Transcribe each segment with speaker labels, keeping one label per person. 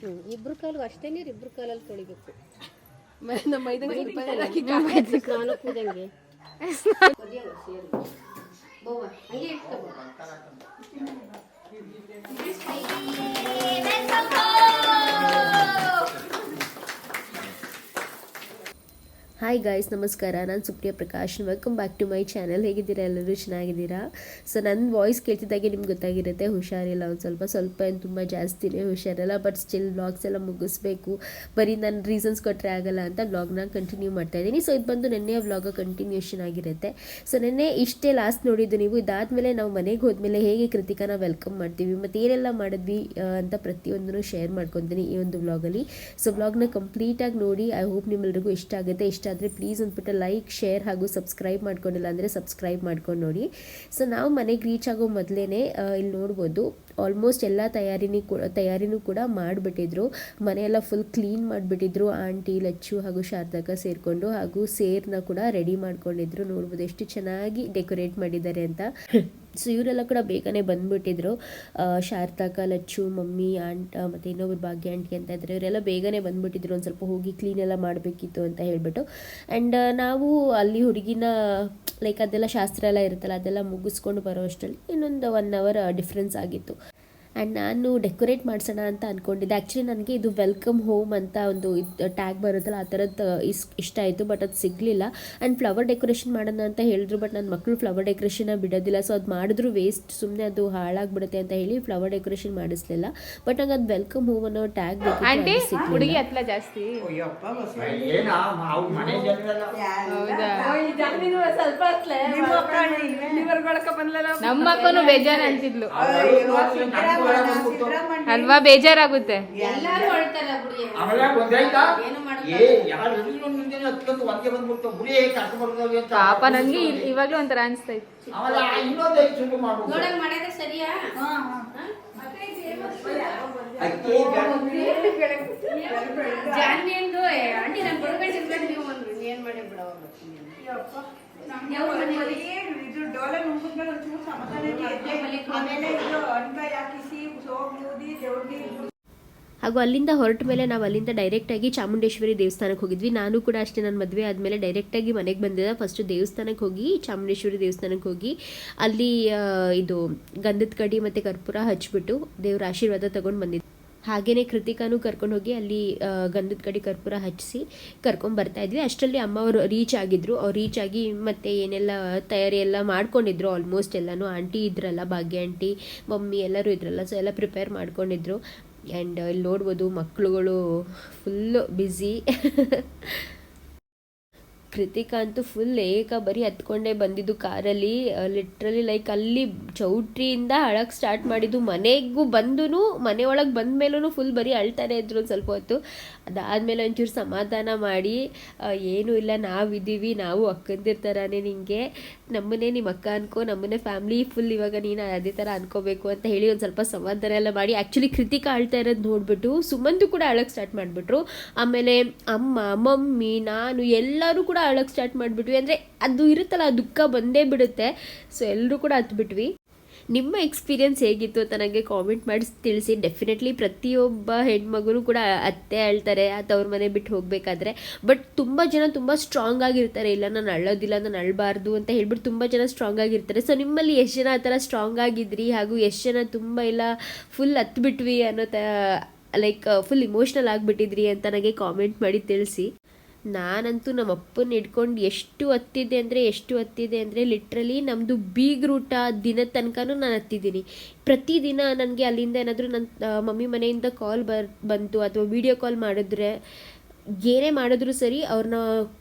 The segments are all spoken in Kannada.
Speaker 1: ಹ್ಞೂ ಇಬ್ರು ಕಾಲು ಅಷ್ಟೇ ನೀರು ಇಬ್ರು ಕಾಲಲ್ಲಿ ತೊಳಿಬೇಕು.
Speaker 2: ನಮ್ಮ ಮೈದಂಗೆ
Speaker 1: ಸ್ನಾನ ಕೂದಂಗೆ. ಹಂಗೆ
Speaker 3: ಹಾಯ್ ಗಾಯ್ಸ್ ನಮಸ್ಕಾರ. ನಾನು Supriya Prakash. Welcome back to my channel ಹೇಗಿದ್ದೀರಾ? ಎಲ್ಲರೂ ಚೆನ್ನಾಗಿದ್ದೀರಾ? ಸೊ ನನ್ನ ವಾಯ್ಸ್ ಕೇಳ್ತಿದ್ದಾಗೆ ನಿಮ್ಗೆ ಗೊತ್ತಾಗಿರುತ್ತೆ, ಹುಷಾರಿಲ್ಲ ಒಂದು ಸ್ವಲ್ಪ. ಸ್ವಲ್ಪ ಏನು ತುಂಬ ಜಾಸ್ತಿನೇ ಹುಷಾರಿಲ್ಲ ಬಟ್ ಸ್ಟಿಲ್ ಬ್ಲಾಗ್ಸ್ ಎಲ್ಲ ಮುಗಿಸ್ಬೇಕು. ಬರೀ ನನ್ನ ರೀಸನ್ಸ್ ಕೊಟ್ಟರೆ ಆಗಲ್ಲ ಅಂತ ಬ್ಲಾಗ್ನ ಕಂಟಿನ್ಯೂ ಮಾಡ್ತಾ ಇದ್ದೀನಿ. ಸೊ ಇದು ಬಂದು ನೆನ್ನೆಯ ವ್ಲಾಗ ಕಂಟಿನ್ಯೂಷನ್ ಆಗಿರುತ್ತೆ. ಸೊ ನೆನ್ನೆ ಇಷ್ಟೇ ಲಾಸ್ಟ್ ನೋಡಿದ್ದು ನೀವು. ಇದಾದಮೇಲೆ ನಾವು ಮನೆಗೆ ಹೋದ್ಮೇಲೆ ಹೇಗೆ ಕೃತಿಕಾನ ವೆಲ್ಕಮ್ ಮಾಡ್ತೀವಿ, ಮತ್ತು ಏನೆಲ್ಲ ಮಾಡಿದ್ವಿ ಅಂತ ಪ್ರತಿಯೊಂದನ್ನು ಶೇರ್ ಮಾಡ್ಕೊತೀನಿ ಈ ಒಂದು ವ್ಲಾಗಲ್ಲಿ ಸೊ ವ್ಲಾಗ್ನ ಕಂಪ್ಲೀಟಾಗಿ ನೋಡಿ ಐ ಹೋಪ್ ನಿಮ್ಮೆಲ್ಲರಿಗೂ ಇಷ್ಟ ಆಗುತ್ತೆ. ಇಷ್ಟ ಆದರೆ ಪ್ಲೀಸ್ ಅಂದ್ಬಿಟ್ಟು ಲೈಕ್ ಶೇರ್ ಹಾಗೂ ಸಬ್ಸ್ಕ್ರೈಬ್ ಮಾಡ್ಕೊಂಡಿಲ್ಲ ಅಂದರೆ ಸಬ್ಸ್ಕ್ರೈಬ್ ಮಾಡ್ಕೊಂಡು ನೋಡಿ. ಸೊ ನಾವು ಮನೆಗೆ ರೀಚ್ ಆಗೋ ಮೊದಲೇ ಇಲ್ಲಿ ನೋಡ್ಬೋದು ಆಲ್ಮೋಸ್ಟ್ ಎಲ್ಲ ತಯಾರಿನಿ ತಯಾರಿನೂ ಕೂಡ ಮಾಡಿಬಿಟ್ಟಿದ್ರು. ಮನೆಯೆಲ್ಲ ಫುಲ್ ಕ್ಲೀನ್ ಮಾಡಿಬಿಟ್ಟಿದ್ರು. ಆಂಟಿ ಲಚ್ಚು ಹಾಗೂ ಶಾರದಕ್ಕ ಸೇರಿಕೊಂಡು ಹಾಗೂ ಸೇರ್ನ ಕೂಡ ರೆಡಿ ಮಾಡ್ಕೊಂಡಿದ್ರು. ನೋಡ್ಬೋದು ಎಷ್ಟು ಚೆನ್ನಾಗಿ ಡೆಕೋರೇಟ್ ಮಾಡಿದ್ದಾರೆ ಅಂತ. ಸೊ ಇವರೆಲ್ಲ ಕೂಡ ಬೇಗನೆ ಬಂದುಬಿಟ್ಟಿದ್ರು. ಶಾರ್ತಕ ಲಚ್ಚು, ಮಮ್ಮಿ, ಆಂಟ್ ಮತ್ತು ಇನ್ನೊಬ್ರು ಭಾಗ್ಯ, ಆಂಟಿ ಅಂತ ಇದ್ದಾರೆ. ಇವರೆಲ್ಲ ಬೇಗನೆ ಬಂದುಬಿಟ್ಟಿದ್ರು. ಒಂದು ಸ್ವಲ್ಪ ಹೋಗಿ ಕ್ಲೀನ್ ಎಲ್ಲ ಮಾಡಬೇಕಿತ್ತು ಅಂತ ಹೇಳಿಬಿಟ್ಟು. ಆ್ಯಂಡ್ ನಾವು ಅಲ್ಲಿ ಹುಡುಗಿನ ಲೈಕ್ ಅದೆಲ್ಲ ಶಾಸ್ತ್ರ ಎಲ್ಲ ಇರುತ್ತಲ್ಲ, ಅದೆಲ್ಲ ಮುಗಿಸ್ಕೊಂಡು ಬರೋ ಅಷ್ಟರಲ್ಲಿ ಇನ್ನೊಂದು ಒನ್ ಅವರ್ ಡಿಫ್ರೆನ್ಸ್ ಆಗಿತ್ತು. ಆ್ಯಂಡ್ ನಾನು ಡೆಕೋರೇಟ್ ಮಾಡಿಸೋಣ ಅಂತ ಅಂದ್ಕೊಂಡಿದ್ದೆ ಆ್ಯಕ್ಚುಲಿ ನನಗೆ ಇದು ವೆಲ್ಕಮ್ ಹೋಮ್ ಅಂತ ಒಂದು ಟ್ಯಾಗ್ ಬರುತ್ತಲ್ಲ ಆ ಥರದ್ದು ಇಸ್ ಇಷ್ಟ ಆಯಿತು ಬಟ್ ಅದು ಸಿಗಲಿಲ್ಲ. ಆ್ಯಂಡ್ ಫ್ಲವರ್ ಡೆಕೋರೇಷನ್ ಮಾಡೋಣ ಅಂತ ಹೇಳಿದ್ರು ಬಟ್ ನನ್ನ ಮಕ್ಕಳು ಫ್ಲವರ್ ಡೆಕೋರೇಷನ್ನ ಬಿಡೋದಿಲ್ಲ. ಸೊ ಅದು ಮಾಡಿದ್ರು ವೇಸ್ಟ್ ಸುಮ್ಮನೆ ಅದು ಹಾಳಾಗ್ಬಿಡುತ್ತೆ ಅಂತ ಹೇಳಿ ಫ್ಲವರ್ ಡೆಕೋರೇಷನ್ ಮಾಡಿಸ್ಲಿಲ್ಲ. ಬಟ್ ನಂಗೆ ಅದು ವೆಲ್ಕಮ್ ಹೋಮ್ ಅನ್ನೋ ಟ್ಯಾಗ್
Speaker 2: ಹುಡುಗಿ ಹತ್ಲ ಜಾಸ್ತಿ. ನಮ್ಮ ಅಕ್ಕನು ಬೇಜಾರು ಅಂತಿದ್ಲು. ಅಲ್ವಾ? ಬೇಜಾರಾಗುತ್ತೆ. ಪಾಪ ನನ್ಗೆ ಇವಾಗ್ಲೂ ಒಂಥರ ಅನ್ಸ್ತೈತಿ.
Speaker 4: ಆಮೇಲೆ
Speaker 5: ಇದು ಒಂಚೂರು. ಆಮೇಲೆ ಹಾಕಿಸಿ ದೇವ್ರಿಗೆ
Speaker 3: ಹಾಗೂ ಅಲ್ಲಿಂದ ಹೊರಟ ಮೇಲೆ ನಾವು ಅಲ್ಲಿಂದ ಡೈರೆಕ್ಟ್ ಆಗಿ ಚಾಮುಂಡೇಶ್ವರಿ ದೇವಸ್ಥಾನಕ್ಕೆ ಹೋಗಿದ್ವಿ. ನಾನು ಕೂಡ ಅಷ್ಟೇ ನನ್ನ ಮದುವೆ ಆದಮೇಲೆ ಡೈರೆಕ್ಟಾಗಿ ಮನೆಗೆ ಬಂದಿದ್ದೆ. ಫಸ್ಟ್ ದೇವಸ್ಥಾನಕ್ಕೆ ಹೋಗಿ ಚಾಮುಂಡೇಶ್ವರಿ ದೇವಸ್ಥಾನಕ್ಕೆ ಹೋಗಿ ಅಲ್ಲಿ ಇದು ಗಂಧದ ಕಡಿ ಮತ್ತು ಕರ್ಪೂರ ಹಚ್ಬಿಟ್ಟು ದೇವರ ಆಶೀರ್ವಾದ ತಗೊಂಡು ಬಂದಿದ್ದೆ. ಹಾಗೇನೆ ಕೃತಿಕಾನು ಕರ್ಕೊಂಡು ಹೋಗಿ ಅಲ್ಲಿ ಗಂಧದ ಕಡೆ ಕರ್ಪೂರ ಹಚ್ಚಿಸಿ ಕರ್ಕೊಂಡು ಬರ್ತಾ ಇದ್ವಿ. ಅಷ್ಟರಲ್ಲಿ ಅಮ್ಮ ಅವರು ರೀಚ್ ಆಗಿದ್ರು. ಅವ್ರು ರೀಚ್ ಆಗಿ ಮತ್ತೆ ಏನೆಲ್ಲ ತಯಾರಿ ಎಲ್ಲ ಮಾಡ್ಕೊಂಡಿದ್ರು. ಆಲ್ಮೋಸ್ಟ್ ಎಲ್ಲಾನು ಆಂಟಿ ಇದ್ರಲ್ಲ, ಭಾಗ್ಯ ಆಂಟಿ ಮಮ್ಮಿ ಎಲ್ಲರೂ ಇದ್ರಲ್ಲ ಸೊ ಎಲ್ಲ ಪ್ರಿಪೇರ್ ಮಾಡ್ಕೊಂಡಿದ್ರು. ಆ್ಯಂಡ್ ಇಲ್ಲಿ ನೋಡ್ಬೋದು ಮಕ್ಕಳುಗಳು ಫುಲ್ಲು ಬ್ಯುಸಿ ಕೃತಿಕಾ ಅಂತೂ ಫುಲ್ ಏಕ ಬರೀ ಹತ್ಕೊಂಡೇ ಬಂದಿದ್ದು ಕಾರಲ್ಲಿ. ಲಿಟ್ರಲಿ ಲೈಕ್ ಅಲ್ಲಿ ಚೌಟ್ರಿಯಿಂದ ಅಳಕ್ಕೆ ಸ್ಟಾರ್ಟ್ ಮಾಡಿದ್ದು ಮನೆಗೂ ಬಂದೂ ಮನೆ ಒಳಗೆ ಬಂದ ಮೇಲೂ ಫುಲ್ ಬರೀ ಅಳ್ತಾನೆ ಇದ್ರು ಒಂದು ಸ್ವಲ್ಪ ಹೊತ್ತು. ಅದಾದ್ಮೇಲೆ ಒಂಚೂರು ಸಮಾಧಾನ ಮಾಡಿ ಏನೂ ಇಲ್ಲ, ನಾವಿದ್ದೀವಿ, ನಾವು ಅಕ್ಕಂದಿರ ಥರನೇ ನಿಂಗೆ. ನಮ್ಮನ್ನೇ ನಿಮ್ಮ ಅಕ್ಕ ಅನ್ಕೋ, ನಮ್ಮನ್ನೇ ಫ್ಯಾಮ್ಲಿ ಫುಲ್ ಇವಾಗ ನೀನು ಅದೇ ಥರ ಅನ್ಕೋಬೇಕು ಅಂತ ಹೇಳಿ ಒಂದು ಸ್ವಲ್ಪ ಸಮಾಧಾನ ಎಲ್ಲ ಮಾಡಿ ಆ್ಯಕ್ಚುಲಿ ಕೃತಿಕಾ ಅಳ್ತಾ ಇರೋದು ನೋಡಿಬಿಟ್ಟು ಸುಮಂತು ಕೂಡ ಅಳಕ್ಕೆ ಸ್ಟಾರ್ಟ್ ಮಾಡಿಬಿಟ್ರು. ಆಮೇಲೆ ಅಮ್ಮ, ಮಮ್ಮಿ, ನಾನು ಎಲ್ಲರೂ ಕೂಡ ಅಳಕ್ಕೆ ಸ್ಟಾರ್ಟ್ ಮಾಡಿಬಿಟ್ವಿ. ಅಂದರೆ ಅದು ಇರುತ್ತಲ್ಲ, ಆ ದುಃಖ ಬಂದೇ ಬಿಡುತ್ತೆ. ಸೊ ಎಲ್ಲರೂ ಕೂಡ ಹತ್ಬಿಟ್ವಿ ನಿಮ್ಮ ಎಕ್ಸ್ಪೀರಿಯನ್ಸ್ ಹೇಗಿತ್ತು ಅಂತ ನನಗೆ ಕಾಮೆಂಟ್ ಮಾಡಿ ತಿಳಿಸಿ. ಡೆಫಿನೆಟ್ಲಿ ಪ್ರತಿಯೊಬ್ಬ ಹೆಣ್ಮಗೂ ಕೂಡ ಅತ್ತೆ ಅಳ್ತಾರೆ ಅವ್ರ ಮನೆ ಬಿಟ್ಟು ಹೋಗಬೇಕಾದ್ರೆ. ಬಟ್ ತುಂಬ ಜನ ತುಂಬ ಸ್ಟ್ರಾಂಗ್ ಆಗಿರ್ತಾರೆ. ಇಲ್ಲ, ನಾನು ಅಳೋದಿಲ್ಲ ನಾನು ಅಳಬಾರ್ದು ಅಂತ ಹೇಳ್ಬಿಟ್ಟು ತುಂಬ ಜನ ಸ್ಟ್ರಾಂಗ್ ಆಗಿರ್ತಾರೆ. ಸೊ ನಿಮ್ಮಲ್ಲಿ ಎಷ್ಟು ಜನ ಆ ಥರ ಸ್ಟ್ರಾಂಗ್ ಆಗಿದ್ರಿ? ಹಾಗೂ ಎಷ್ಟು ಜನ ತುಂಬ ಇಲ್ಲ ಫುಲ್ ಹತ್ಬಿಟ್ವಿ ಅನ್ನೋ ತ ಲೈಕ್ ಫುಲ್ ಇಮೋಷ್ನಲ್ ಆಗಿಬಿಟ್ಟಿದ್ರಿ ಅಂತ ನನಗೆ ಕಾಮೆಂಟ್ ಮಾಡಿ ತಿಳಿಸಿ. ನಾನಂತೂ ನಮ್ಮ ಅಪ್ಪನ ಹಿಡ್ಕೊಂಡು ಎಷ್ಟು ಹತ್ತಿದೆ ಅಂದರೆ, ಎಷ್ಟು ಹತ್ತಿದೆ ಅಂದರೆ ಲಿಟ್ರಲಿ ನಮ್ಮದು ಬೀಗ್ರೂಟ ದಿನ ತನಕನೂ ನಾನು ಹತ್ತಿದ್ದೀನಿ. ಪ್ರತಿದಿನ ನನಗೆ ಅಲ್ಲಿಂದ ಏನಾದರೂ ನನ್ನ ಮಮ್ಮಿ ಮನೆಯಿಂದ ಕಾಲ್ ಬರ್, ಬಂತು ಅಥವಾ ವೀಡಿಯೋ ಕಾಲ್ ಮಾಡಿದ್ರೆ ಏನೇ ಮಾಡಿದ್ರು ಸರಿ ಅವ್ರನ್ನ,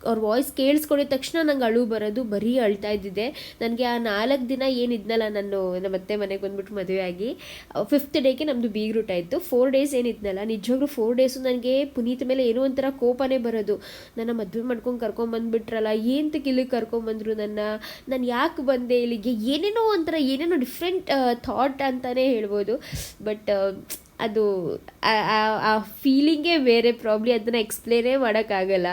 Speaker 3: ಅವ್ರ ವಾಯ್ಸ್ ಕೇಳಿಸ್ಕೊಂಡಿದ ತಕ್ಷಣ ನಂಗೆ ಅಳು ಬರೋದು ಬರೀ ಅಳ್ತಾ ಇದ್ದಿದ್ದೆ. ನನಗೆ ಆ ನಾಲ್ಕು ದಿನ ಏನಿದ್ನಲ್ಲ ನಾನು ನಮ್ಮ ಅತ್ತೆ ಮನೆಗೆ ಬಂದ್ಬಿಟ್ಟು ಮದುವೆ ಆಗಿ ಫಿಫ್ತ್ ಡೇಗೆ ನಮ್ಮದು ಬೀಗ್ರೂಟ ಆಯಿತು ಫೋರ್ ಡೇಸ್ ಏನಿದ್ನಲ್ಲ ನಿಜವಾಗ್ಲೂ ಫೋರ್ ಡೇಸು ನನಗೆ ಪುನೀತ್ ಮೇಲೆ ಏನೋ ಒಂಥರ ಕೋಪನೇ ಬರೋದು. ನನ್ನ ಮದುವೆ ಮಾಡ್ಕೊಂಡು ಕರ್ಕೊಂಬಂದ್ಬಿಟ್ರಲ್ಲ ಏನು ಇಲ್ಲಿಗೆ ಕರ್ಕೊಂಬಂದ್ರು ನನ್ನ? ನಾನು ಯಾಕೆ ಬಂದೆ ಇಲ್ಲಿಗೆ? ಏನೇನೋ ಒಂಥರ, ಏನೇನೋ ಡಿಫ್ರೆಂಟ್ ಥಾಟ್ ಅಂತಲೇ ಹೇಳ್ಬೋದು. ಬಟ್ ಅದು ಆ- ಫೀಲಿಂಗೇ ಬೇರೆ ಪ್ರಾಬ್ಲಿ ಅದನ್ನು ಎಕ್ಸ್ಪ್ಲೇನೇ ಮಾಡೋಕ್ಕಾಗಲ್ಲ.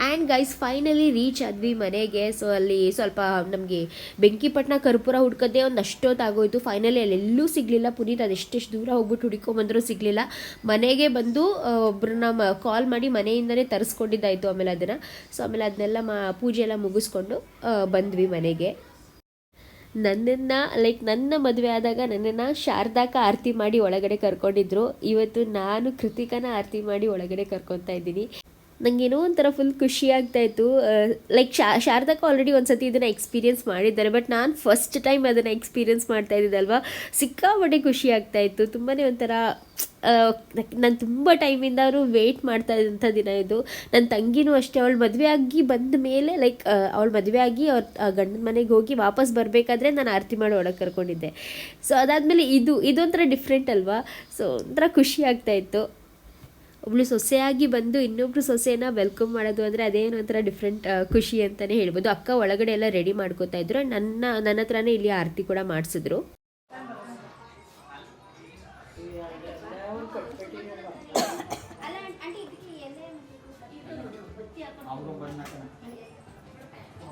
Speaker 3: ಆ್ಯಂಡ್ ಗೈಸ್ ಫೈನಲಿ ರೀಚ್ ಆದ್ವಿ ಮನೆಗೆ. ಸೊ ಅಲ್ಲಿ ಸ್ವಲ್ಪ ನಮಗೆ ಬೆಂಕಿಪಟ್ಟಣ ಕರ್ಪೂರ ಹುಡ್ಕೋದೇ ಒಂದು ಅಷ್ಟೊತ್ತಾಗೋಯ್ತು. ಫೈನಲಿ ಅಲ್ಲೆಲ್ಲೂ ಸಿಗಲಿಲ್ಲ. ಪುನೀತ್ ಅದೆಷ್ಟೆಷ್ಟು ದೂರ ಹೋಗ್ಬಿಟ್ಟು ಹುಡುಕೊಂಬಂದರೂ ಸಿಗಲಿಲ್ಲ. ಮನೆಗೆ ಬಂದು ಒಬ್ಬರನ್ನ ಕಾಲ್ ಮಾಡಿ ಮನೆಯಿಂದನೇ ತರಿಸ್ಕೊಂಡಿದ್ದಾಯಿತು ಆಮೇಲೆ ಅದನ್ನು. ಸೊ ಆಮೇಲೆ ಅದನ್ನೆಲ್ಲ ಮಾ, ಪೂಜೆ ಎಲ್ಲ ಮುಗಿಸ್ಕೊಂಡು ಬಂದ್ವಿ ಮನೆಗೆ. ನನ್ನನ್ನು ಲೈಕ್ ನನ್ನ ಮದುವೆ ಆದಾಗ ನನ್ನನ್ನು ಶಾರದಾಕ ಆರತಿ ಮಾಡಿ ಒಳಗಡೆ ಕರ್ಕೊಂಡಿದ್ರು. ಇವತ್ತು ನಾನು ಕೃತಿಕನ ಆರತಿ ಮಾಡಿ ಒಳಗಡೆ ಕರ್ಕೊತಾ ಇದ್ದೀನಿ. ನನಗೇನೋ ಒಂಥರ ಫುಲ್ ಖುಷಿ ಆಗ್ತಾ ಇತ್ತು. ಲೈಕ್ ಶಾ ಶಾರದಾಕ ಆಲ್ರೆಡಿ ಒಂದು ಸತಿ ಇದನ್ನು ಎಕ್ಸ್ಪೀರಿಯನ್ಸ್ ಮಾಡಿದ್ದಾರೆ ಬಟ್ ನಾನು ಫಸ್ಟ್ ಟೈಮ್ ಅದನ್ನು ಎಕ್ಸ್ಪೀರಿಯನ್ಸ್ ಮಾಡ್ತಾ ಇದ್ದಿದ್ದಲ್ವ? ಸಿಕ್ಕಾಪಟ್ಟೆ ಖುಷಿ ಆಗ್ತಾ ಇತ್ತು. ತುಂಬಾ ಒಂಥರ ನಾನು ತುಂಬ ಟೈಮಿಂದ ಅವರು ವೆಯ್ಟ್ ಮಾಡ್ತಾ ಇದ್ದಂಥ ದಿನ ಇದು. ನನ್ನ ತಂಗಿನೂ ಅಷ್ಟೇ, ಅವಳು ಮದುವೆ ಆಗಿ ಬಂದ ಮೇಲೆ ಲೈಕ್ ಅವಳು ಮದುವೆ ಆಗಿ ಅವ್ರ ಗಂಡನ ಮನೆಗೆ ಹೋಗಿ ವಾಪಸ್ ಬರಬೇಕಾದ್ರೆ ನಾನು ಆರತಿ ಮಾಡಿ ಒಳಗೆ ಕರ್ಕೊಂಡಿದ್ದೆ. ಸೊ ಅದಾದಮೇಲೆ ಇದು, ಇದೊಂಥರ ಡಿಫ್ರೆಂಟ್ ಅಲ್ವಾ? ಸೊ ಒಂಥರ ಖುಷಿ ಆಗ್ತಾ ಇತ್ತು. ಒಬ್ಳು ಸೊಸೆಯಾಗಿ ಬಂದು ಇನ್ನೊಬ್ರು ಸೊಸೆನ ವೆಲ್ಕಮ್ ಮಾಡೋದು ಅಂದರೆ ಅದೇನೋ ಒಂಥರ ಡಿಫ್ರೆಂಟ್ ಖುಷಿ ಅಂತಲೇ ಹೇಳ್ಬೋದು. ಅಕ್ಕ ಒಳಗಡೆ ಎಲ್ಲ ರೆಡಿ ಮಾಡ್ಕೋತಾ ಇದ್ರು. ನನ್ನ ನನ್ನ ಹತ್ರನೇ ಇಲ್ಲಿ ಆರತಿ ಕೂಡ ಮಾಡಿಸಿದ್ರು.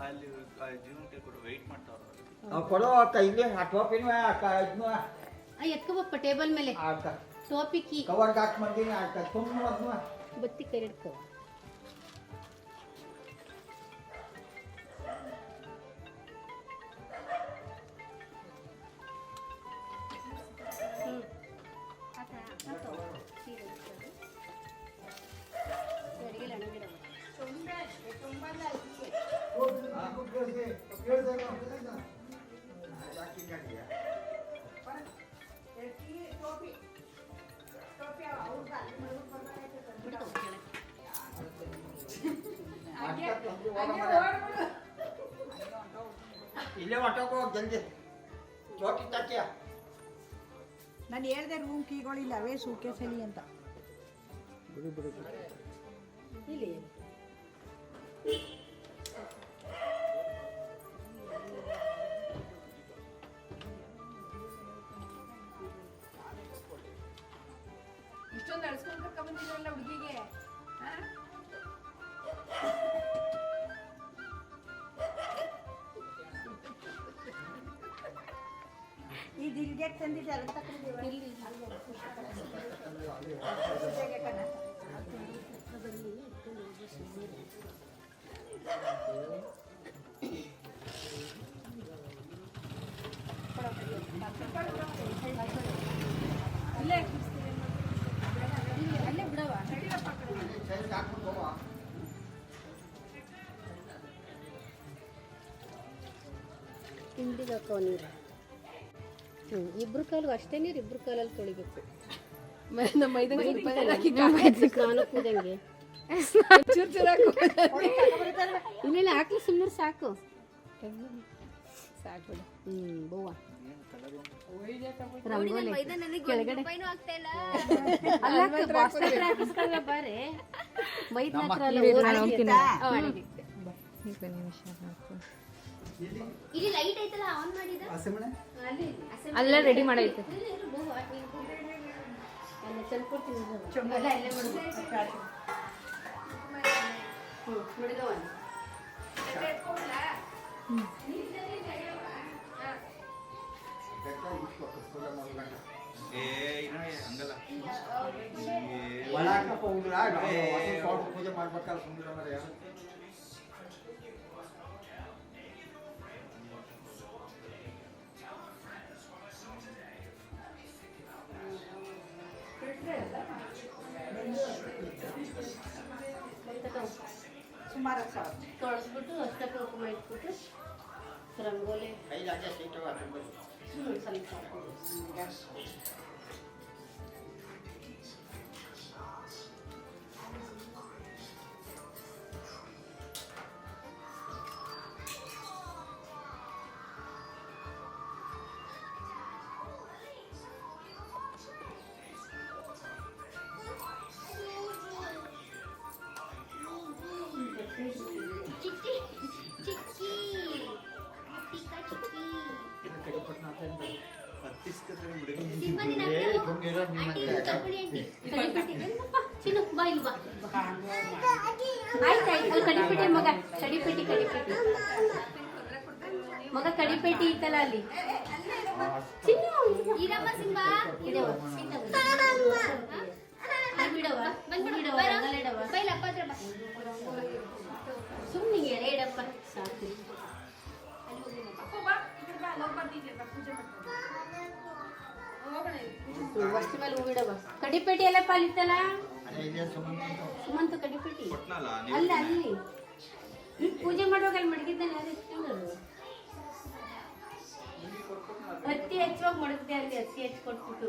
Speaker 6: ಅಲ್ಲಿ ಜೀವನಕ್ಕೆ ಕೂಡ ವೆಯ್ಟ್ ಮಾಡ್ತಾವ್ರ
Speaker 4: ಕೊಡೋ ಅಕ್ಕ ಇಲ್ಲಿ ಆ ಟೋಪಿನೂ ಅಕ್ಕ ಇದನ್ನು
Speaker 7: ಎತ್ಕೋಬಪ್ಪ ಟೇಬಲ್ ಮೇಲೆ
Speaker 4: ಅಕ್ಕ
Speaker 7: ಟೋಪಿ ಕೀ
Speaker 4: ಕವರ್ಗೆ ಹಾಕಿ ಬಂದೀನಿ ಅಕ್ಕ ಸುಮ್ಮನೆ ಅದನ್ನು
Speaker 7: ಬತ್ತಿ ಕೈ ಹಿಡ್ಕೊ
Speaker 4: ಜಲ್ದಿ ಜೋಟಿ ತಕ್ಕಿಯ
Speaker 5: ನಾನು ಹೇಳ್ದೆ ರೂಮ್ ಕೀಗಳಿಲ್ಲ ಅವೇ ಸೂಕೇಸಲಿ ಅಂತ. ಬಿಡಿ ಬಿಡಿ. ಇಲ್ಲಿ. ಅಲ್ಲ ತಗೊಂಡಿದ್ದೀವಿ. ಪೂಜೆಗೆ ಕಣ.
Speaker 7: ಅಲ್ಲೇ ಬಿಡವ ಹಿಂದಿಗೆ ಹಾಕೋ ನೀರು ಹ್ಞೂ ಇಬ್ರು ಕಾಲು ಅಷ್ಟೇ ನೀರು ಇಬ್ರು ಕಾಲಲ್ಲಿ ತೊಳಿಬೇಕು. ಸ್ನಾನ ಕೂದಂಗೆ. ಇಲ್ಲ ಇಲ್ಲ ಹಾಕ್ಲಿ ಸುಮ್ಮನೆ ಸಾಕು.
Speaker 2: ಸಾಕು.
Speaker 7: ಹ್ಞೂ ಬೋವ. ಮೈದ್ನ ಹತ್ರ
Speaker 2: ನಿಮಿಷ.
Speaker 3: ಇಲ್ಲಿ ಲೈಟ್ ಐತಲ್ಲ ಆನ್ ಮಾಡಿದ?
Speaker 2: ಅಲ್ಲ ರೆಡಿ ಮಾಡೈತೆ.
Speaker 7: ಅಲ್ಲ, ಹೋಗ್ಲಾ ಪೂಜೆ
Speaker 5: ಚೊಂಬಲ್ಲ ಇಲ್ಲೇ ಬಿಡು.
Speaker 7: रंगोली ಮಗ ಕಡಿಪೇಟಿ ಕಡಿಪೇಟಿ ಮಗ ಕಡಿಪೇಟಿ ಇತ್ತಲ್ಲ ಅಲ್ಲಿ ವಸ್ತು ಮೇಲೆ ಹೂವಿಡವ ಕಡಿಪೇಟಿ ಎಲ್ಲ ಪಾಲಿತ್ತಲ್ಲ? ಸುಮಂತ
Speaker 6: ಕಡಿಪೇಟಿ
Speaker 7: ಅಲ್ಲ, ಅಲ್ಲಿ. ಪೂಜೆ ಮಾಡುವಾಗ ಅಲ್ಲಿ ಮಡಗಿದ್ದಾನೆ ಅದು ಎತ್ಕೊಂಡರು ಹತ್ತಿ ಮಡಗಿದೆ ಅಲ್ಲಿ, ಹತ್ತಿ ಹೆಚ್ಚು ಕೊಟ್ಬಿಟ್ಟು.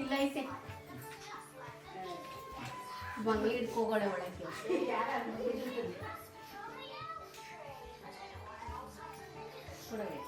Speaker 7: ಇಲ್ಲ, ಐತೆ. ಬಂಗ್ಲಿ ಹಿಡ್ಕೋಗೋಳೆ ಒಳಗೆ. ಒಳಗೆ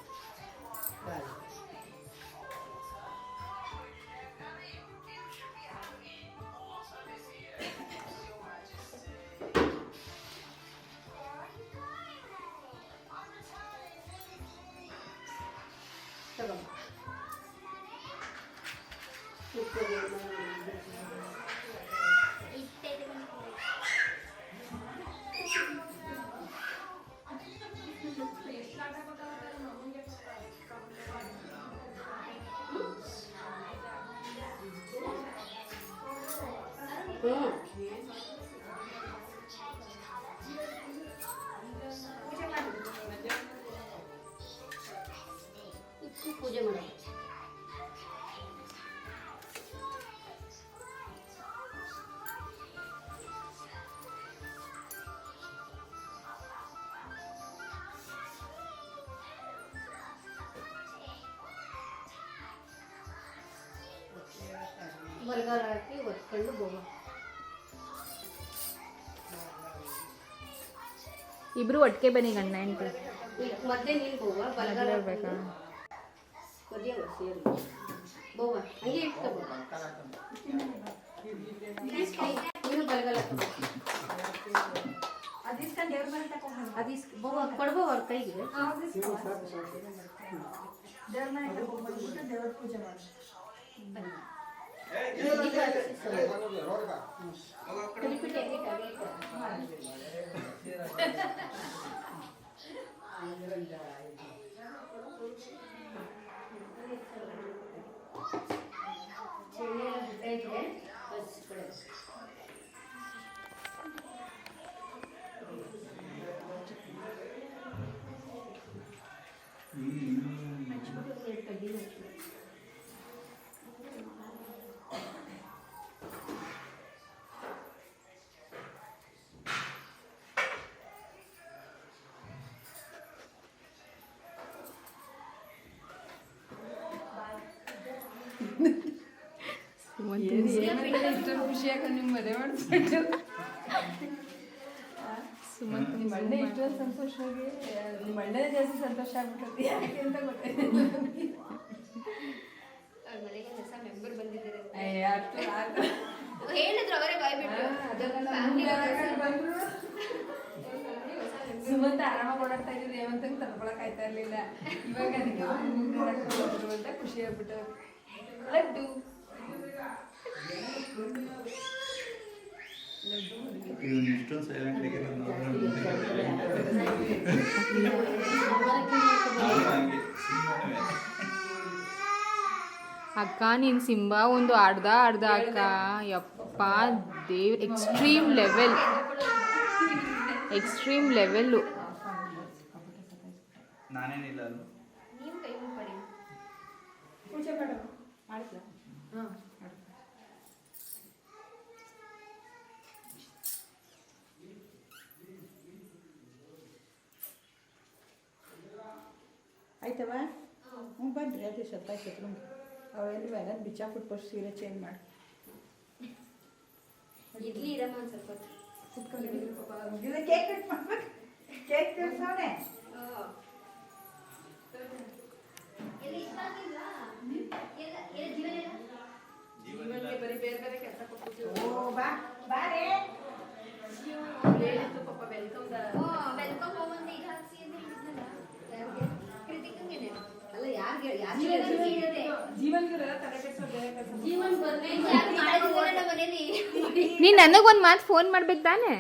Speaker 7: ಬರಗಾಲ ಹಾಕಿ ಒತ್ಕೊಂಡು ಬೋಗ
Speaker 2: ಇಬ್ರು ಒಟ್ಟಿಗೆ ಬನ್ನಿ ಗಂಡ ಹೆಂಡ್ತಿ
Speaker 7: ಈಗ ಮಧ್ಯೆ ನೀನು ಬೋವ ಬಲಗಾಲ
Speaker 2: ಇರ್ಬೇಕಾ
Speaker 7: ಕೊದಿಯವ ಸೇರು ಬೋವ ಹಂಗೆ ಇಟ್ಕೋ ನೀನು ಬಲಗಾಲ ತಗೋ.
Speaker 5: ಅದಿಸ್ಕೊಂಡು ದೇವ್ರ ಮನೆ ತಗೊಂಡು
Speaker 7: ಅದು ಇಸ್ ಬೋವ ಕೊಡ್ಬೋವ ಅವ್ರ ಕೈಗೆ
Speaker 5: ದೇವ್ರ ಮನೆ ತಗೊಂಡ್ಬಂದ್ಬಿಟ್ಟು ದೇವ್ರ ಪೂಜೆ ಮಾಡಿ
Speaker 2: Gracias.
Speaker 5: ನಿಮ್ಮ ಅಣ್ಣ ಇಷ್ಟೊಂದು ಸಂತೋಷವಾಗಿ ನಿಮ್ಮ ಅಣ್ಣನೇ ಜಾಸ್ತಿ ಸಂತೋಷ ಆಗ್ಬಿಟ್ಟೈತಿ ಯಾಕೆ ಅಂತ ಗೊತ್ತಾಯ್ತು
Speaker 7: ಹೇಳಿದ್ರು ಅವರೇ ಬಾಯ್ಬಿಟ್ಟು
Speaker 5: ಬಂದ್ರು. ಸುಮಂತ ಆರಾಮಾಗಿ ಓಡಾಡ್ತಾ ಇದ್ರು ಹೇಮಂತಂಗೆ ತಡ್ಕೊಳಕ್ ಆಯ್ತಾ ಇರ್ಲಿಲ್ಲ ಇವಾಗ ಅದಕ್ಕೆ ಅಂತ ಖುಷಿ ಆಗ್ಬಿಟ್ಟು ಲಡ್ಡು
Speaker 6: ಇವನು ಇಷ್ಟೊಂದು ಸೈಲೆಂಟ್
Speaker 2: ಅಕ್ಕ ನೀನ್ ಸಿಂಬಾ ಒಂದು ಅರ್ಧ ಅರ್ಧ ಅಕ್ಕ. ಯಪ್ಪ ದೇವ್ ಎಕ್ಸ್ಟ್ರೀಮ್ ಲೆವೆಲ್ ಎಕ್ಸ್ಟ್ರೀಮ್ ಲೆವೆಲ್ಲು
Speaker 6: ನಾನೇನಿಲ್ಲ
Speaker 5: ಆಯ್ತವ? ಹ್ಞೂ ಬನ್ರಿ ಅದೇ ಸ್ವಲ್ಪ ಆಯ್ತು ಅವೆಲ್ಲ ಬೇರೆ ಬಿಚ್ಚಾಕ್ಬಿಟ್ಟು ಫಸ್ಟ್ ಸೀರೆ ಚೇಂಜ್ ಮಾಡಿ.
Speaker 7: ಇಡ್ಲಿ ಇರಮ್ಮ ಒಂದ್ ಸ್ವಲ್ಪ.
Speaker 5: ಕುತ್ಕೊಂಡು ಕೇಕ್ ಕಟ್ ಮಾಡ್ಬೇಕು. ಕೇಕ್ ಕಟ್ಸವನೆ
Speaker 7: ಎಲ್ಲಿ ಇಷ್ಟ ಆಗಿಲ್ಲ ಎಲ್ಲ ಎಲ್ಲ ಜೀವನ
Speaker 6: ಜೀವನ
Speaker 5: ಬರೀ ಬೇರೆ ಬೇರೆ ಕೆಲಸ ಕೊಟ್ಬಿಟ್ಟು ಓ ಬಾ ಬಾರೆ ಹೇಳಿದ್ದು ಪಾಪ ವೆಲ್ಕಮ್
Speaker 7: ಓ, welcome home ಅಂತ ಇದು ಹಾಕ್ಸಿ ಅಂತ ಹೇಳಿದ್ನಲ್ಲ. ಯಾರ್ಗೆ? ಕೃತಿಕಂಗೆನೆ.
Speaker 5: ಅಲ್ಲ ಯಾರಿಗೆ?
Speaker 7: ಜೀವನಕ್ಕೆ ಇಡದೆ.
Speaker 5: ತಲೆ ಕೆಡ್ಸೋ ಬೇರೆ ಕೆಲಸ
Speaker 7: ಜೀವನ್ ಬರ್ಬೇಕು ಯಾರು ಮಾಡಿದ್ರೆ ಮನೇಲಿ?
Speaker 2: ನೀನ್ ನನಗೊಂದ್ ಮಾತು ಫೋನ್ ಮಾಡ್ಬೇಕು ತಾನೆ?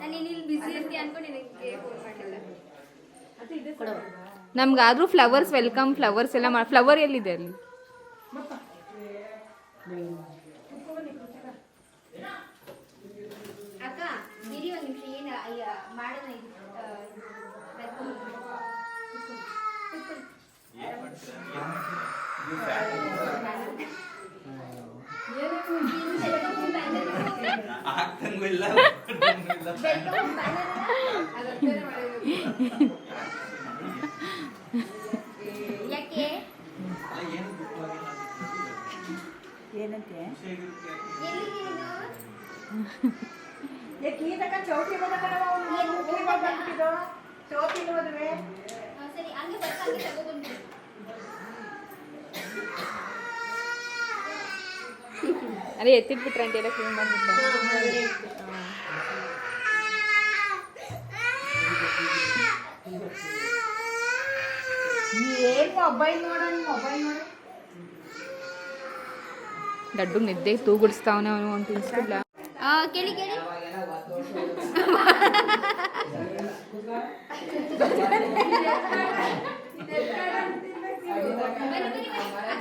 Speaker 1: ನಾನು ಇಲ್ಲಿ ಬಿಸಿ ಇರ್ತೀನಿ ಅನ್ಕೊಂಡು ನಿನಗೆ ಫೋನ್ ಮಾಡಿಲ್ಲ
Speaker 2: ನಮ್ಗಾದ್ರೂ ಫ್ಲವರ್ಸ್ ವೆಲ್ಕಮ್ ಫ್ಲವರ್ಸ್ ಎಲ್ಲ ಮಾಡಿ ಫ್ಲವರ್ ಎಲ್ಲಿದೆ ಅಲ್ಲಿ?
Speaker 1: ಅಕ್ಕ ಇರಿ ಒಂದು ನಿಮಿಷ ಏನು ಅಯ್ಯ ಮಾಡೋಣ ಇದು ಆ, welcome.
Speaker 6: ಏನ್ ಮಾಡ್ತೀರಾ ನೀವು ಫ್ಯಾಟ್ ಆಗ್ತಂಗೂ ಇಲ್ಲ ಬಿಟ್ಟಂಗೂ ಇಲ್ಲ
Speaker 5: ಅದಷ್ಟೇನೆ ಮಾಡಿರೋದು
Speaker 1: ಯಾಕೆ
Speaker 6: ಅಲ್ಲ, ಏನು ದುಃಖವಾಗಿಲ್ಲ
Speaker 8: ಏನಂತೆ? ಕೀತಕ ಚೌಕಿ ಹೋದ ಬಂದ್ಬಿಟ್ಟಿದ್ದು? ಚೌತಿ ಹೋದ್ವೆ
Speaker 1: ಸರಿ ಹಂಗೆ ಬರ್ತಾ ಹಂಗೆ ತಗೊಬಂದ್ಬಿಡು
Speaker 2: ಅದೇ ಎತ್ತಿಟ್ಬಿಟ್ರೆ ಅಂತ ಎಲ್ಲ ಕ್ಲೀನ್ ಮಾಡ್ಬಿಟ್ರೆ.
Speaker 8: ಏನು ಮೊಬೈಲ್ ನೋಡ ಮೊಬೈಲ್ ನೋಡ.
Speaker 2: ದಡ್ಡು ನಿದ್ದೆ ತೂಗುಡಿಸ್ತಾವನೆ ಅವನು ಅಂತ ತಿನ್ಸ್ತಿಲ್ಲ
Speaker 1: ಆ, ಕೇಳಿ ಕೇಳಿ.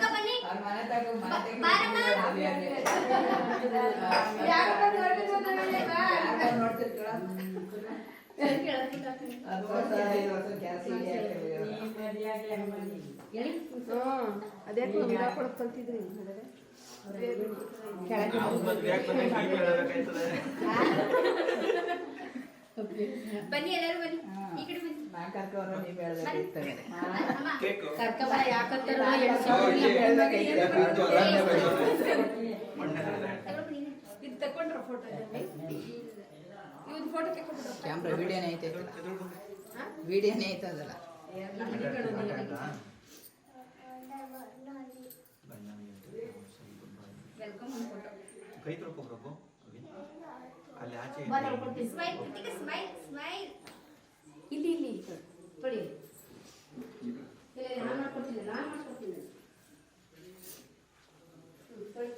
Speaker 1: ಬನ್ನಿ, ಬನ್ನಿ. ಎಲ್ಲರೂ ಬನ್ನಿ. ಈ ಕಡೆ ಬನ್ನಿ. ತಗೊಳ್ಬಿಡಿ ನೀನೆ.
Speaker 5: ಇದು ತಕೊಂಡ್ರ ಫೋಟೋ ಇವನ್ ಫೋಟೋಕ್ಕೆ ತಕೊಂಡ್ರ
Speaker 9: ಕ್ಯಾಮ್ರಾ ವಿಡಿಯೋನೇ ಐತೆ ವಿಡಿಯೋನೇ ಐತದಲ್ಲ.
Speaker 1: ವೆಲ್ಕಮ್ ಫೋಟೋ
Speaker 6: ಕೈ ತೊಳ್ಕೊಬ್ರಬ್ಬು ಅಲ್ಲಿ ಆಚೆ
Speaker 7: ಇಲ್ಲಿ ಇಲ್ಲಿ ತೊಳಿ ನಾನು ಮಾಡ್ಕೊಡ್ತೀನಿ ನಾನು ಮಾಡ್ಕೊಡ್ತೀನಿ ಹ್ಮ್, ತೊಳಿ.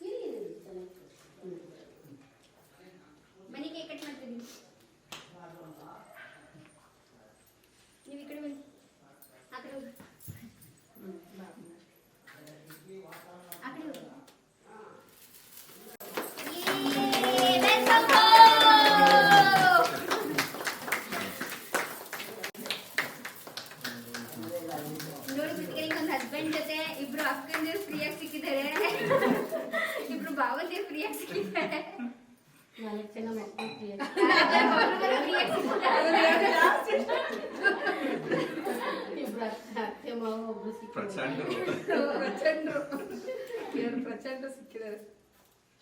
Speaker 7: ಇಲ್ಲಿ, ಇಲ್ಲಿ, ಚೆನ್ನಾಗಿ.
Speaker 1: ಬನ್ನಿ ಕೇಕ್ ಕಟ್ ಮಾಡ್ತೀನಿ ನೀವು ಈ ಕಡೆ ಬನ್ನಿ ಆ ಕಡೆ ಹೋಗಿ ಆ ಕಡೆ ಹೋಗಿ Yay, welcome home! ನೋಡಿ ಕೃತಿಕನಿಗೆ ಒಂದು ಹಸ್ಬೆಂಡ್ ಜೊತೆ ಇಬ್ರು ಅಕ್ಕಂದಿರು ಫ್ರೀಯಾಗಿ ಸಿಕ್ಕಿದ್ದಾರೆ ಇಬ್ರು ಭಾವಂದಿರು ಫ್ರೀಯಾಗಿ ಸಿಕ್ಕಿದ್ದಾರೆ
Speaker 7: ನಾಲ್ಕು ಜನ ಮಕ್ಕಳು ಇಬ್ರು ಅತ್ತೆ ಅತ್ತೆ ಮಾವ ಒಬ್ರು ಸಿಕ್ಕಿದ್ರು
Speaker 6: ಪ್ರಚಂಡ
Speaker 5: ಪ್ರಚಂಡ್ರು ಎರಡು ಪ್ರಚಂಡ ಸಿಕ್ಕಿದ್ದಾರೆ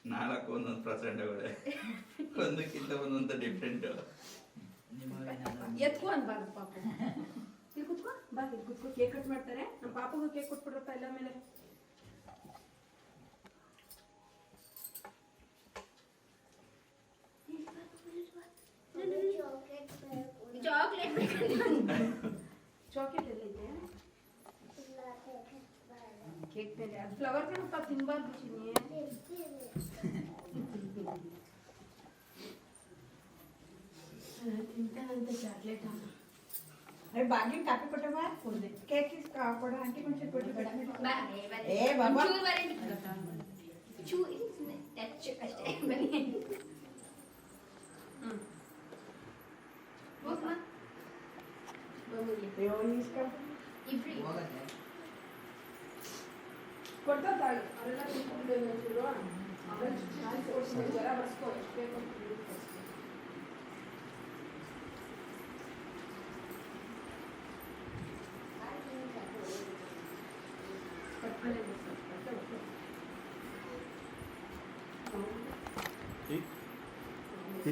Speaker 6: ನಾಲ್ಕು ಒಂದೊಂದು ಪ್ರಚಂಡಗಳೇ ಒಂದಕ್ಕಿಂತ ಒಂದೊಂದು ಡಿಫ್ರೆಂಟ್
Speaker 5: ಎತ್ಕೊ ಅನ್ಬಾರ್ದು ಪಾಪ ಇಲ್ಲಿ ಕುತ್ಕೋ ಬಾ ಇಲ್ಲಿ ಕುತ್ಕೋ ಕೇಕ್ ಕಟ್ ಮಾಡ್ತಾರೆ ನಮ್ಮ ಪಾಪಗೂ ಕೇಕ್ ಕೊಟ್ಬಿಡ್ರಪ್ಪ ಎಲ್ಲ ಮೇಲೆ
Speaker 1: ಚಾಕ್ಲೇಟ್
Speaker 5: ಚಾಕ್ಲೇಟ್ ಎಲ್ಲ ಇದೆ ಕೇಕ್ ಮೇಲೆ ಅದು ಫ್ಲವರ್ ಕಣಪ್ಪ ತಿನ್ಬಾರ್ದು ಚಿನ್ನಿ
Speaker 7: ತಿಂತಾನಂತ ಚಾಕ್ಲೇಟ್
Speaker 8: ಅರೆ ಬಾಗಿಲು ಕಾಪಿ ಕೊಟ್ಟವ ಕೇಕ್ ಇಸ್ ಕೊಡ ಆಂಟಿ ಮನುಷ್ಯ ಕೊಟ್ಟು ಬೇಡ
Speaker 1: ಬಾ
Speaker 8: ಏ ಬಾಬಾ.
Speaker 1: ಚೂರು ಬನ್ನಿ ಚೂ ಇದು ಸುಮ್ಮನೆ ಟಚ್ ಅಷ್ಟೇ ಬನ್ನಿ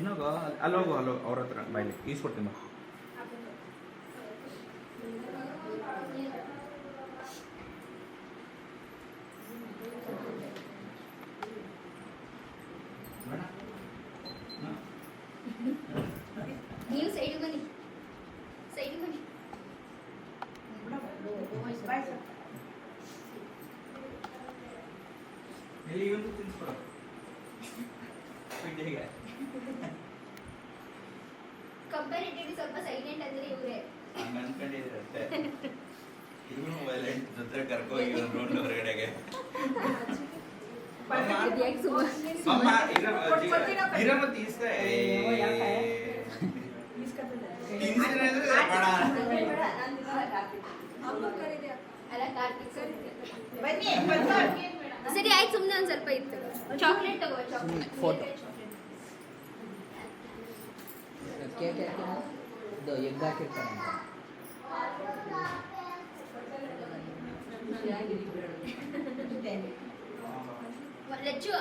Speaker 6: ತಿನ್ನೋಗ ಅಲ್ಲೋಗು ಅಲ್ಲೋ ಅವ್ರ ಹತ್ರ ಬಾಯ್ಲಿ ಈಸ್ಕೊಡ್ತೀನಿ
Speaker 1: ನೀವು ಸೈಡ್ ಬನ್ನಿ ಸೈಡ್ ಬನ್ನಿ
Speaker 8: ಬಾ
Speaker 6: ಇಲ್ಲಿ ಇವನು ತಿನ್ಸ್ಕೊಡು ಪಿಡ್ಡಿಗೆ
Speaker 1: ಕಂಪ್ಯಾರಿಟಿವ್ಲಿ ಸ್ವಲ್ಪ ಸೈಲೆಂಟ್ ಅಂದ್ರೆ ಇವ್ರೆ
Speaker 6: ಹಂಗ ಅನ್ಕೊಂಡಿದ್ರೆ ಅಷ್ಟೇ ಇವನು ವೈಲೆಂಟ್ ಜೊತೆ ಕರ್ಕೋಗಿ ಒಂದು ರೌಂಡ್ ಹೊರಗಡೆಗೆ. ಅಮ್ಮ? ಇರ ಇರಮ್ಮ ತೀಸ್ಕ ತೀಸ್ಕಿದ್ರೆ ಬೇಡ.
Speaker 1: ಅಲ್ಲ ಕಾರ್ತಿಕ್
Speaker 8: ಬನ್ನಿ
Speaker 1: ಸರಿ ಆಯ್ತು ಸುಮ್ಮನೆ ಒಂದ್ ಸ್ವಲ್ಪ ಇತ್ತು. ಚಾಕ್ಲೇಟ್ ತಗೋ ಚಾಕ್ಲೇಟ್
Speaker 9: Photo. ಕೇಕ್ ಇದು ಎಗ್ ಹಾಕಿರ್ತಾರೆ
Speaker 1: ಲಚ್ಚು.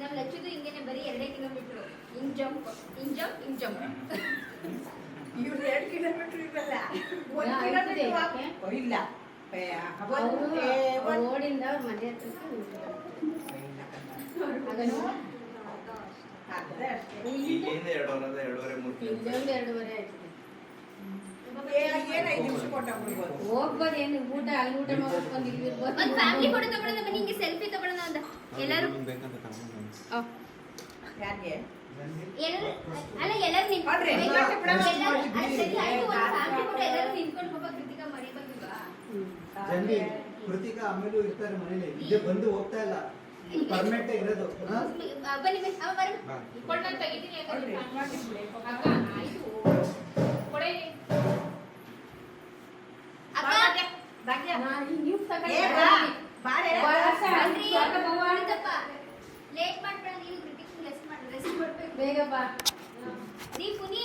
Speaker 1: ನಮ್ ಲಚ್ಚುದು ಹಿಂಗೇನೆ ಬರೀ ಎರಡೇ ಕಿಲೋಮೀಟರ್. ಹಿಂಗ್ ಜಂಪ್ ಹಿಂಗ್ ಜಂಪ್ ಹಿಂಗ್ ಜಂಪ್.
Speaker 8: ಇವ್ರು ಎರಡು ಕಿಲೋಮೀಟರ್ ಇರಲ್ಲ. ಒಂದು ಕಿಲೋಮೀಟರ್ ಇಲ್ಲ.
Speaker 7: ಓಡಿಂದ ಅವ್ರ ಮನೆ
Speaker 6: ಎರಡೂವರೆ
Speaker 8: ಏನು
Speaker 7: ಹೋಗ್ಬೋದು. ಊಟ ಅಲ್ಲಿ ಊಟ ಮಾಡ್ಕೊಂಡು ಇಲ್ಲಿ ಇರ್ಬೋದು.
Speaker 1: ಒಂದ್ ಫ್ಯಾಮಿಲಿ ಫೋಟೋ ತಗೊಳ್ಳೋಣ ಬನ್ನಿ ಹಿಂಗೆ ಸೆಲ್ಫಿ ತಗೊಳ್ಳೋಣ ಅಂತ ಎಲ್ಲರೂ
Speaker 8: ಯಾರಿಗೆ?
Speaker 1: ಅಲ್ಲ ಎಲ್ಲರೂ ನಿಂತ್ಕೊಂಡ್ರೆ ಎಲ್ಲರೂ ನಿಂತ್ಕೊಂಡು ಪಾಪ ಕೃತಿಕಾ
Speaker 10: ಜನ್ರಿ ಕೃತಿಕಾ ಆಮೇಲೂ ಇರ್ತಾರೆ ಮನೇಲಿ. ಇದೆ ಬಂದು ಹೋಗ್ತಾ ಇಲ್ಲ. ಪರ್ಮನೆಂಟ್ ಇರೋದು.
Speaker 1: ಲೇಟ್ ಮಾಡ್ಬೇಡ ನೀನು ಕೃತಿಕ್ ರೆಸ್ಟ್ ಮಾಡ್ಬೇಕು
Speaker 7: ಬೇಗ ಬಾ.
Speaker 1: ನೀ ಪುನಿ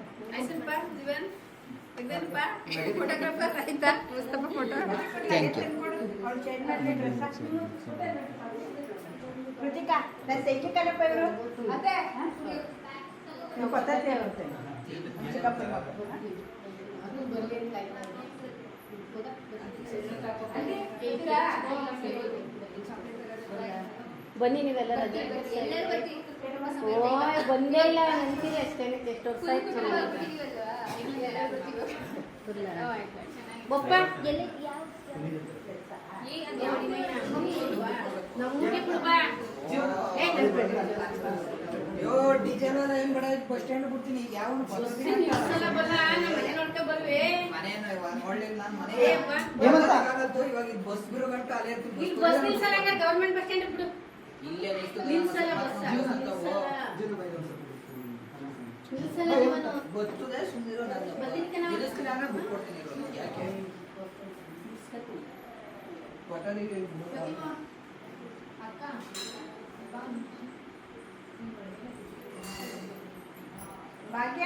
Speaker 10: ಸಾಕಾಗ್ತಿಲ್ಲ.
Speaker 5: ಅದೇ.
Speaker 1: ಮನೆಗೆ ಬಂದ್ಮೇಲೆ ಮನೆಗೆ ಬಂದ್ಮೇಲೆ
Speaker 10: Dedicated ಇನ್ನೂ
Speaker 5: ಓ,
Speaker 10: ದಿನ
Speaker 5: ಇದೆ.
Speaker 10: camera ನಿಲ್ಲಿಸ್ಕೊಬೇಕು.
Speaker 6: ಫೋಟೋ ಅಲ್ಲ ಇಲ್ಲಿ
Speaker 5: ಆಯ್ತಪ್ಪ ಜೀವನ್ ತೆಗ್ದೇನಪ್ಪ ಫೋಟೋಗ್ರಾಫರ್ ಆಯ್ತಾ ಮುಸ್ತಫ ಫೋಟೋ
Speaker 9: Thank you.
Speaker 8: ಅವ್ಳು change ಮಾಡ್ಲಿ dress ಹಾಕ್ತೀನಿ. ಕೃತಿಕಾ ನಾನು ತೆಗಿಕಲ್ಲಪ್ಪ ಇವರು
Speaker 5: ಅದೇ
Speaker 8: ಗೊತ್ತೈತೆ ಇರುತ್ತೆ ಚಿಕ್ಕಪ್ಪನ ಮಗಳು.
Speaker 7: ಅದು ಬರ್ಲಿಲ್ಲ ಬನ್ನಿ ನೀವೆಲ್ಲ ರಜೆ
Speaker 1: ಎಲ್ಲರೂ ಬರ್ತೀವಿ
Speaker 7: ಬಂದೇ ಇಲ್ಲ ಅಷ್ಟೇ ಎಷ್ಟು ವರ್ಷ ಆಯ್ತು. ಬೊಪ್ಪ.
Speaker 1: ಎಲ್ಲಿ
Speaker 7: ನಮ್ಗೆ ಬಿಡ್ಬಾ
Speaker 9: ಅಯ್ಯೋ ಡಿಜೆಲ್ ಹೆಂಗ್ ಬಡ ಬಸ್ ಸ್ಟ್ಯಾಂಡ್ ಬಿಡ್ತೀನಿ ಈಗ ಯಾವ
Speaker 7: ಮನೆ ನೋಡ್ಕೊ ಬರ್ವೆ.
Speaker 9: ಮನೇನ ನೋಡ್ಲಿಲ್ಲ ನಾನು ಮನೆ
Speaker 7: ಏ ಅಪ್ಪ.
Speaker 9: ಇವಾಗ ಬಸ್ ಬಿರೋ ಗಂಟ ಅಲ್ಲೇ
Speaker 7: ಗೌರ್ಮೆಂಟ್ ಬಸ್ ಸ್ಟ್ಯಾಂಡ್ ಬಿಡು.
Speaker 9: ಇಲ್ಲೇ ನಿಲ್ತದೆ.
Speaker 7: ನಿಲ್ಸಲ್ಲ ಬಸ್
Speaker 9: ಜ್ಯೂಸ್ ಅಂತವು.
Speaker 7: ನಿಲ್ಸಲ್ಲ.
Speaker 10: ಜೀನು ಬಾಯಿ ಒಂದ್ ಸ್ವಲ್ಪ.
Speaker 7: ನಿಲ್ಸಲ್ಲ ಇವನು.
Speaker 9: ಗೊತ್ತದೆ ಸುಮ್ಮನಿರೋ ನಾನು
Speaker 7: ಬರ್ಲಿಕ್ಕೆ ನಾವು-
Speaker 9: ನಿಲ್ಲಿಸ್ತೀನಿ ಅಂದ್ರೆ ಬಿಟ್ಟು ಕೊಡ್ತೀನಿ ಇರು, ನಿಮ್ಗೆ ಯಾಕೆ ಹೋಟೆಲಿಗೆ
Speaker 7: ಅಕ್ಕ
Speaker 8: ಭಾಗ್ಯ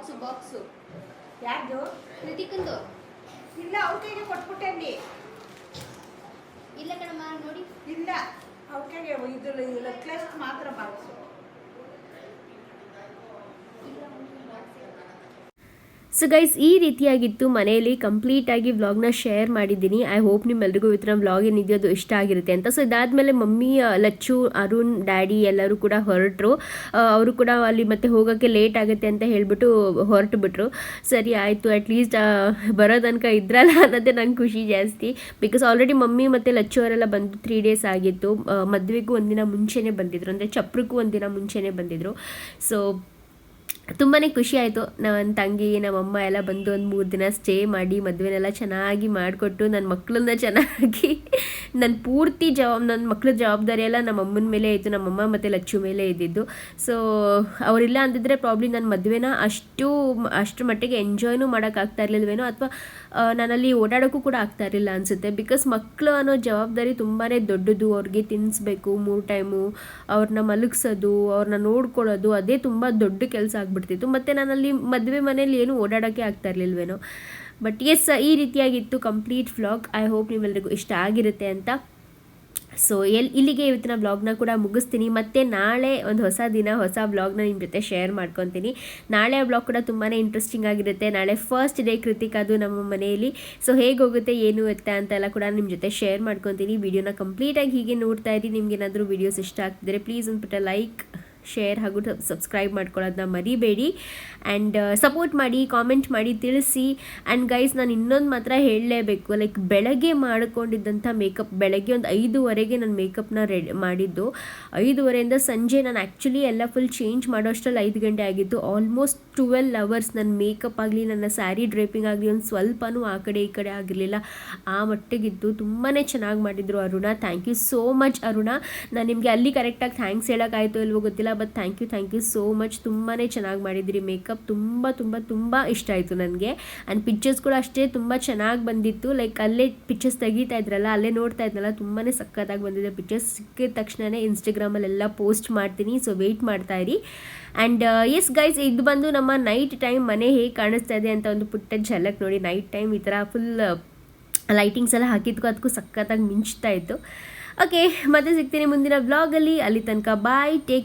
Speaker 7: ಬಾಕ್ಸ್ ಬಾಕ್ಸು.
Speaker 8: ಯಾರ್ದು?
Speaker 1: ಕೃತಿಕಂದು.
Speaker 8: ಇಲ್ಲ ಅವ್ರ ಕೈಗೆ ಕೊಟ್ಬಿಟ್ಟೆ ಅಲ್ಲಿ
Speaker 1: ಇಲ್ಲ ಕಣಮ್ಮ ನೋಡಿ.
Speaker 8: ಇಲ್ಲ ಅವ್ರ ಕೈಗೆ ಇದು ಮಾತ್ರ ಬಾಕ್ಸು.
Speaker 3: ಸೊ ಗೈಸ್ ಈ ರೀತಿಯಾಗಿತ್ತು. ಮನೆಯಲ್ಲಿ ಕಂಪ್ಲೀಟಾಗಿ ವ್ಲಾಗ್ನ ಶೇರ್ ಮಾಡಿದ್ದೀನಿ. ಐ ಹೋಪ್ ನಿಮ್ಮೆಲ್ರಿಗೂ ಥರ ವ್ಲಾಗ್ ಏನಿದೆಯೋ ಅದು ಇಷ್ಟ ಆಗಿರುತ್ತೆ ಅಂತ. ಸೊ ಇದಾದಮೇಲೆ ಮಮ್ಮಿ ಲಚ್ಚು, ಅರುಣ್, ಡ್ಯಾಡಿ ಎಲ್ಲರೂ ಕೂಡ ಹೊರಟರು. ಅವರು ಕೂಡ ಅಲ್ಲಿ ಮತ್ತೆ ಹೋಗೋಕ್ಕೆ ಲೇಟ್ ಆಗುತ್ತೆ ಅಂತ ಹೇಳಿಬಿಟ್ಟು ಹೊರಟು ಬಿಟ್ರು ಸರಿ, ಆಯಿತು. ಅಟ್ಲೀಸ್ಟ್ ಬರೋ ತನಕ ಇದ್ರಲ್ಲ ಅನ್ನೋದೇ ನಂಗೆ ಖುಷಿ ಜಾಸ್ತಿ. ಬಿಕಾಸ್ ಆಲ್ರೆಡಿ ಮಮ್ಮಿ ಮತ್ತು ಲಚ್ಚು ಅವರೆಲ್ಲ ಬಂದು ತ್ರೀ ಡೇಸ್ ಆಗಿತ್ತು. ಮದುವೆಗೂ ಒಂದಿನ ಮುಂಚೆನೇ ಬಂದಿದ್ರು. ಅಂದರೆ ಚಪ್ರಕ್ಕೂ ಒಂದಿನ ಮುಂಚೆನೇ ಬಂದಿದ್ರು. ಸೊ ತುಂಬಾ ಖುಷಿ ಆಯಿತು. ನನ್ನ ತಂಗಿ, ನಮ್ಮಮ್ಮ ಎಲ್ಲ ಬಂದು ಒಂದು ಮೂರು ದಿನ ಸ್ಟೇ ಮಾಡಿ, ಮದುವೆನೆಲ್ಲ ಚೆನ್ನಾಗಿ ಮಾಡಿಕೊಟ್ಟು ನನ್ನ ಮಕ್ಕಳನ್ನ ಚೆನ್ನಾಗಿ ನನ್ನ ಪೂರ್ತಿ ಜವಾಬ್ ನನ್ನ ಮಕ್ಕಳ ಜವಾಬ್ದಾರಿ ಎಲ್ಲ ನಮ್ಮ ಅಮ್ಮನ ಮೇಲೆ ಇತ್ತು ನಮ್ಮಮ್ಮ ಮತ್ತು ಲಚ್ಚು ಮೇಲೆ ಇದ್ದಿದ್ದು. ಸೊ ಅವರಿಲ್ಲ ಅಂದಿದ್ರೆ ಪ್ರಾಬ್ಲಿ ನನ್ನ ಮದುವೆನ ಅಷ್ಟು ಅಷ್ಟರ ಮಟ್ಟಿಗೆ ಎಂಜಾಯ್ನೂ ಮಾಡೋಕ್ಕಾಗ್ತಾ ಇರಲಿಲ್ವೇನೋ ಅಥವಾ ನಾನಲ್ಲಿ ಓಡಾಡೋಕ್ಕೂ ಕೂಡ ಆಗ್ತಾ ಇರಲಿಲ್ಲ ಅನಿಸುತ್ತೆ. ಬಿಕಾಸ್ ಮಕ್ಕಳು ಅನ್ನೋ ಜವಾಬ್ದಾರಿ ತುಂಬಾ ದೊಡ್ಡದು. ಅವ್ರಿಗೆ ತಿನ್ನಿಸ್ಬೇಕು ಮೂರು ಟೈಮು ಅವ್ರನ್ನ ಮಲಗಿಸೋದು ಅವ್ರನ್ನ ನೋಡ್ಕೊಳ್ಳೋದು, ಅದೇ ತುಂಬ ದೊಡ್ಡ ಕೆಲಸ ಆಗ್ಬಿಡ್ತಿತ್ತು. ಮತ್ತು ನಾನಲ್ಲಿ ಮದುವೆ ಮನೇಲಿ ಏನು ಓಡಾಡೋಕ್ಕೆ ಆಗ್ತಾ ಇರಲಿಲ್ವೇನೋ. ಬಟ್ ಎಸ್ ಈ ರೀತಿಯಾಗಿತ್ತು ಕಂಪ್ಲೀಟ್ ವ್ಲಾಗ್ ಐ ಹೋಪ್ ನಿಮ್ಮೆಲ್ಲರಿಗೂ ಇಷ್ಟ ಆಗಿರುತ್ತೆ ಅಂತ. ಸೊ ಎಲ್, ಇಲ್ಲಿಗೆ ಇವತ್ತಿನ ಬ್ಲಾಗ್ನ ಕೂಡ ಮುಗಿಸ್ತೀನಿ. ಮತ್ತು ನಾಳೆ ಒಂದು ಹೊಸ ದಿನ, ಹೊಸ ಬ್ಲಾಗ್ನ ನಿಮ್ಮ ಜೊತೆ ಶೇರ್ ಮಾಡ್ಕೊತೀನಿ. ನಾಳೆ ಆ ಬ್ಲಾಗ್ ಕೂಡ ತುಂಬಾ ಇಂಟ್ರೆಸ್ಟಿಂಗ್ ಆಗಿರುತ್ತೆ. ನಾಳೆ ಫಸ್ಟ್ ಡೇ ಕೃತಿಕ್ ಅದು ನಮ್ಮ ಮನೆಯಲ್ಲಿ. ಸೊ ಹೇಗೆ ಹೋಗುತ್ತೆ, ಏನು ಇರುತ್ತೆ ಅಂತೆಲ್ಲ ಕೂಡ ನಿಮ್ಮ ಜೊತೆ ಶೇರ್ ಮಾಡ್ಕೊತೀನಿ. ವಿಡಿಯೋನ ಕಂಪ್ಲೀಟಾಗಿ ಹೀಗೆ ನೋಡ್ತಾ ಇರಿ. ನಿಮ್ಗೆ ಏನಾದರೂ ವೀಡಿಯೋಸ್ ಇಷ್ಟ ಆಗ್ತಿದ್ರೆ ಪ್ಲೀಸ್ ಒಂದು ಪುಟ್ಟ ಲೈಕ್ ಶೇರ್ ಹಾಗೂ ಸಬ್ಸ್ಕ್ರೈಬ್ ಮಾಡ್ಕೊಳ್ಳೋದನ್ನ ಮರಿಬೇಡಿ. ಆ್ಯಂಡ್ ಸಪೋರ್ಟ್ ಮಾಡಿ ಕಾಮೆಂಟ್ ಮಾಡಿ, ತಿಳಿಸಿ. ಆ್ಯಂಡ್ ಗೈಸ್ ನಾನು ಇನ್ನೊಂದು ಮಾತ್ರ ಹೇಳಲೇಬೇಕು. ಲೈಕ್ ಬೆಳಗ್ಗೆ ಮಾಡಿಕೊಂಡಿದ್ದಂಥ ಮೇಕಪ್ ಬೆಳಗ್ಗೆ ಒಂದು ಐದುವರೆಗೆ ನಾನು ಮೇಕಪ್ನ ರೆಡಿ ಮಾಡಿದ್ದು. ಐದುವರೆಯಿಂದ ಸಂಜೆ ನಾನು ಆ್ಯಕ್ಚುಲಿ ಎಲ್ಲ ಫುಲ್ ಚೇಂಜ್ ಮಾಡೋಷ್ಟರಲ್ಲಿ ಐದು ಗಂಟೆ ಆಗಿತ್ತು. ಆಲ್ಮೋಸ್ಟ್ ಟ್ವೆಲ್ ಅವರ್ಸ್ ನನ್ನ ಮೇಕಪ್ ಆಗಲಿ, ನನ್ನ ಸ್ಯಾರಿ ಡ್ರೈಪಿಂಗ್ ಆಗಲಿ, ಒಂದು ಸ್ವಲ್ಪನೂ ಆ ಕಡೆ ಈ ಕಡೆ ಆಗಿರಲಿಲ್ಲ. ಆ ಮಟ್ಟಿಗಿತ್ತು. ತುಂಬಾ ಚೆನ್ನಾಗಿ ಮಾಡಿದರು Aruna. Thank you so much Aruna. ನಾನು ನಿಮಗೆ ಅಲ್ಲಿ ಕರೆಕ್ಟಾಗಿ ಥ್ಯಾಂಕ್ಸ್ ಹೇಳೋಕ್ಕಾಯ್ತು ಇಲ್ವೋ ಗೊತ್ತಿಲ್ಲ. But thank you thank you so much ತುಂಬಾ ಚೆನ್ನಾಗಿ ಮಾಡಿದಿರಿ ಮೇಕಪ್ ತುಂಬ ತುಂಬ ತುಂಬ ಇಷ್ಟ ಆಯಿತು ನನಗೆ. ಆ್ಯಂಡ್ ಪಿಕ್ಚರ್ಸ್ ಕೂಡ ಅಷ್ಟೇ ತುಂಬ ಚೆನ್ನಾಗಿ ಬಂದಿತ್ತು. ಲೈಕ್ ಅಲ್ಲೇ ಪಿಕ್ಚರ್ಸ್ ತೆಗಿತಾ ಇದ್ರಲ್ಲ, ಅಲ್ಲೇ ನೋಡ್ತಾ ಇದ್ನಲ್ಲ ತುಂಬಾ ಸಖತ್ತಾಗಿ ಬಂದಿದೆ ಪಿಕ್ಚರ್ಸ್ ಸಿಕ್ಕಿದ ತಕ್ಷಣವೇ ಇನ್ಸ್ಟಾಗ್ರಾಮಲ್ಲೆಲ್ಲ ಪೋಸ್ಟ್ ಮಾಡ್ತೀನಿ ಸೊ ವೆಯ್ಟ್ ಮಾಡ್ತಾ ಇರಿ. ಆ್ಯಂಡ್ ಎಸ್ ಗೈಸ್ ಇದು ಬಂದು ನಮ್ಮ ನೈಟ್ ಟೈಮ್ ಮನೆ ಹೇಗೆ ಕಾಣಿಸ್ತಾ ಇದೆ ಅಂತ ಒಂದು ಪುಟ್ಟ ಝಲಕ್ ನೋಡಿ. ನೈಟ್ ಟೈಮ್ ಈ ಥರ ಫುಲ್ ಲೈಟಿಂಗ್ಸ್ ಎಲ್ಲ ಹಾಕಿದ್ಕೋ ಅದಕ್ಕೂ ಸಖತ್ತಾಗಿ ಮಿಂಚ್ತಾ ಇತ್ತು. ಓಕೆ ಮತ್ತೆ ಸಿಗ್ತೀನಿ ಮುಂದಿನ ವ್ಲಾಗಲ್ಲಿ ಅಲ್ಲಿ. ತನಕ ಬಾಯ್ ಟೇಕ್